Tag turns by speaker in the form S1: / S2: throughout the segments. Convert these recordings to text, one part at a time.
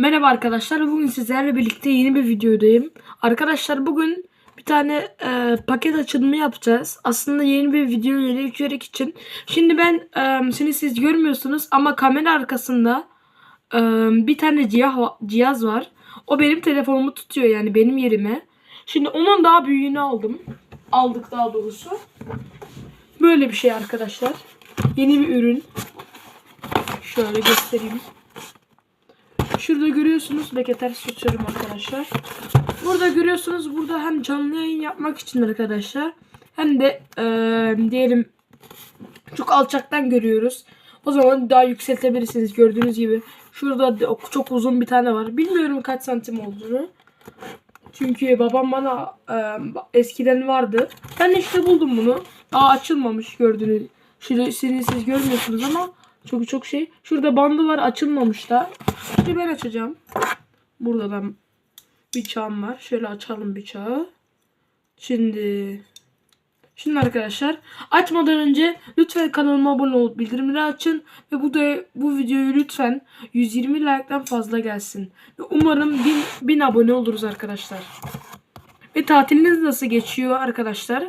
S1: Merhaba arkadaşlar. Bugün sizlerle birlikte yeni bir videodayım. Arkadaşlar bugün bir tane e, paket açılımı yapacağız. Aslında yeni bir video yeni içerik için. Şimdi ben e, şimdi siz görmüyorsunuz ama kamera arkasında e, bir tane cihaz var. O benim telefonumu tutuyor yani benim yerime. Şimdi onun daha büyüğünü aldım. Aldık daha doğrusu. Böyle bir şey arkadaşlar. Yeni bir ürün. Şöyle göstereyim. Şurada görüyorsunuz. Beke ters tutuyorum arkadaşlar. Burada görüyorsunuz. Burada hem canlı yayın yapmak için arkadaşlar. Hem de eee, diyelim çok alçaktan görüyoruz. O zaman daha yükseltebilirsiniz. Gördüğünüz gibi. Şurada da çok uzun bir tane var. Bilmiyorum kaç santim olduğunu. Çünkü babam bana eee, eskiden vardı. Ben de işte buldum bunu. Daha açılmamış gördüğünüz. Siz, siz görmüyorsunuz ama çok çok şey. Şurada bandı var açılmamış da. Şimdi ben açacağım. Burada da bıçağım var. Şöyle açalım bıçağı. Şimdi Şimdi arkadaşlar açmadan önce lütfen kanalıma abone olup bildirimleri açın ve bu da bu videoyu lütfen 120 like'dan fazla gelsin. Ve umarım 1000 1000 abone oluruz arkadaşlar. Ve tatiliniz nasıl geçiyor arkadaşlar?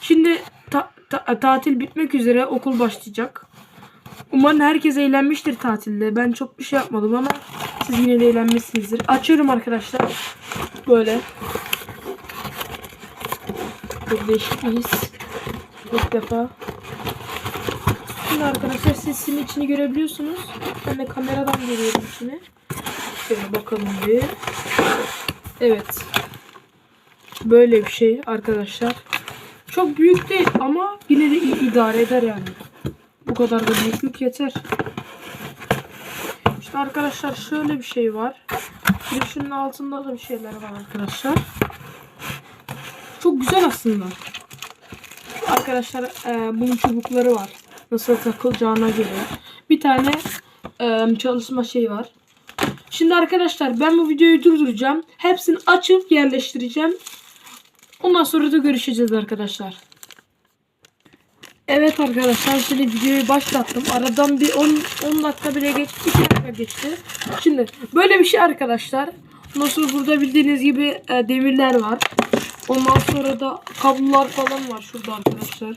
S1: Şimdi ta- ta- tatil bitmek üzere okul başlayacak. Umarım herkes eğlenmiştir tatilde. Ben çok bir şey yapmadım ama siz yine de eğlenmişsinizdir. Açıyorum arkadaşlar. Böyle. Çok değişik bir his. İlk defa. Şimdi arkadaşlar siz sizin içini görebiliyorsunuz. Ben de kameradan görüyorum içini. Şöyle bakalım bir. Evet. Böyle bir şey arkadaşlar. Çok büyük değil ama yine de idare eder yani. Bu kadar da büyüklük yeter. İşte arkadaşlar şöyle bir şey var. Bir şunun altında da bir şeyler var arkadaşlar. Çok güzel aslında. Arkadaşlar e, bunun çubukları var. Nasıl takılacağına göre. Bir tane e, çalışma şey var. Şimdi arkadaşlar ben bu videoyu durduracağım. Hepsini açıp yerleştireceğim. Ondan sonra da görüşeceğiz arkadaşlar. Evet arkadaşlar şimdi videoyu başlattım. Aradan bir 10 10 dakika bile geçti. 2 dakika geçti. Şimdi böyle bir şey arkadaşlar. Sonra burada bildiğiniz gibi e, demirler var. Ondan sonra da kablolar falan var şurada arkadaşlar.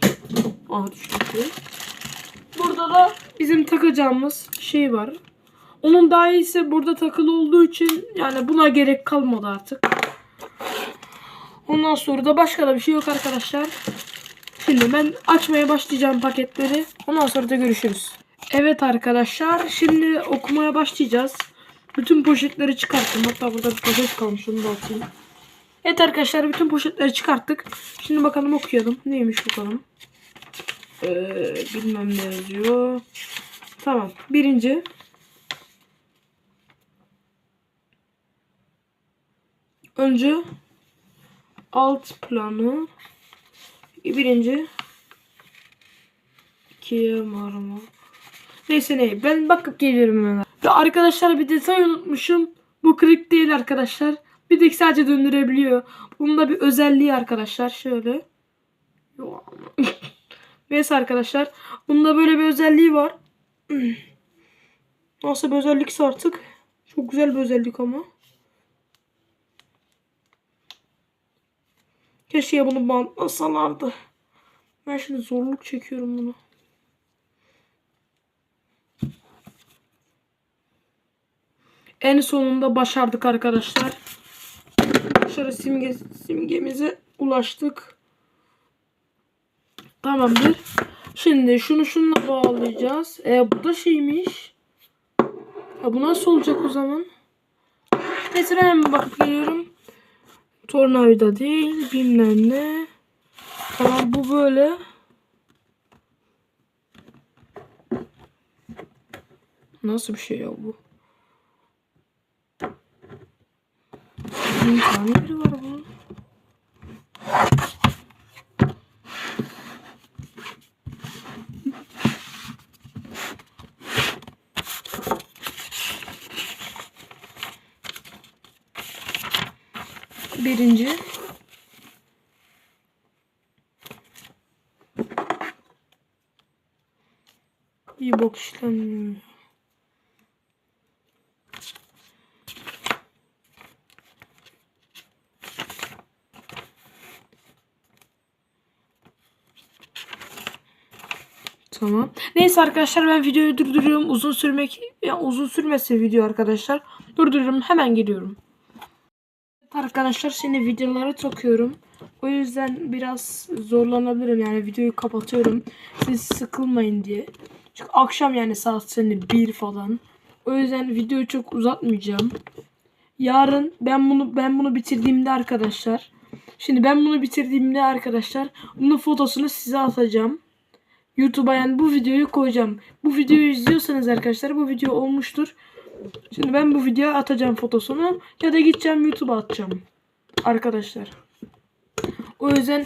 S1: Aha düştü. Burada da bizim takacağımız şey var. Onun daha iyisi burada takılı olduğu için yani buna gerek kalmadı artık. Ondan sonra da başka da bir şey yok arkadaşlar. Şimdi ben açmaya başlayacağım paketleri. Ondan sonra da görüşürüz. Evet arkadaşlar şimdi okumaya başlayacağız. Bütün poşetleri çıkarttım. Hatta burada bir poşet kalmış onu da atayım. Evet arkadaşlar bütün poşetleri çıkarttık. Şimdi bakalım okuyalım. Neymiş bakalım. Ee, bilmem ne yazıyor. Tamam. Birinci. Önce alt planı. Birinci. İkiye marma. Neyse ne. Ben bakıp geliyorum hemen. Ve arkadaşlar bir detay unutmuşum. Bu kırık değil arkadaşlar. Bir de sadece döndürebiliyor. Bunun da bir özelliği arkadaşlar. Şöyle. Neyse arkadaşlar. Bunda böyle bir özelliği var. Nasıl bir özellikse artık. Çok güzel bir özellik ama. Keşke bunu bantlasalardı. Ben şimdi zorluk çekiyorum bunu. En sonunda başardık arkadaşlar. Başarı simge, simgemize ulaştık. Tamamdır. Şimdi şunu şununla bağlayacağız. E bu da şeymiş. Ya bu nasıl olacak o zaman? Neyse ben hemen bakıp geliyorum. Tornavida değil. Bilmem ne. Tamam bu böyle. Nasıl bir şey ya bu? Bin tane yeri var birinci bir bok işlemiyor. Tamam. Neyse arkadaşlar ben videoyu durduruyorum. Uzun sürmek yani uzun sürmese video arkadaşlar. Durduruyorum. Hemen geliyorum. Arkadaşlar şimdi videoları takıyorum. O yüzden biraz zorlanabilirim yani videoyu kapatıyorum. Siz sıkılmayın diye. Çünkü akşam yani saat seni bir falan. O yüzden videoyu çok uzatmayacağım. Yarın ben bunu ben bunu bitirdiğimde arkadaşlar. Şimdi ben bunu bitirdiğimde arkadaşlar bunun fotosunu size atacağım. YouTube'a yani bu videoyu koyacağım. Bu videoyu izliyorsanız arkadaşlar bu video olmuştur. Şimdi ben bu videoya atacağım fotosunu ya da gideceğim YouTube'a atacağım. Arkadaşlar. O yüzden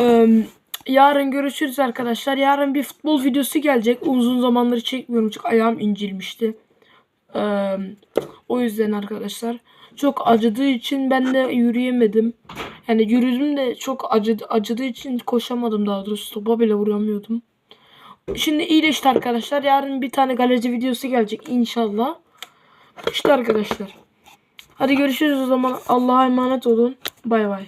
S1: eee, yarın görüşürüz arkadaşlar. Yarın bir futbol videosu gelecek. Uzun zamandır çekmiyorum çünkü ayağım incilmişti. Eee, o yüzden arkadaşlar çok acıdığı için ben de yürüyemedim. Yani yürüdüm de çok acıdı, acıdığı için koşamadım daha doğrusu. Topa bile vuramıyordum. Şimdi iyileşti arkadaşlar. Yarın bir tane galerici videosu gelecek inşallah. İşte arkadaşlar. Hadi görüşürüz o zaman. Allah'a emanet olun. Bay bay.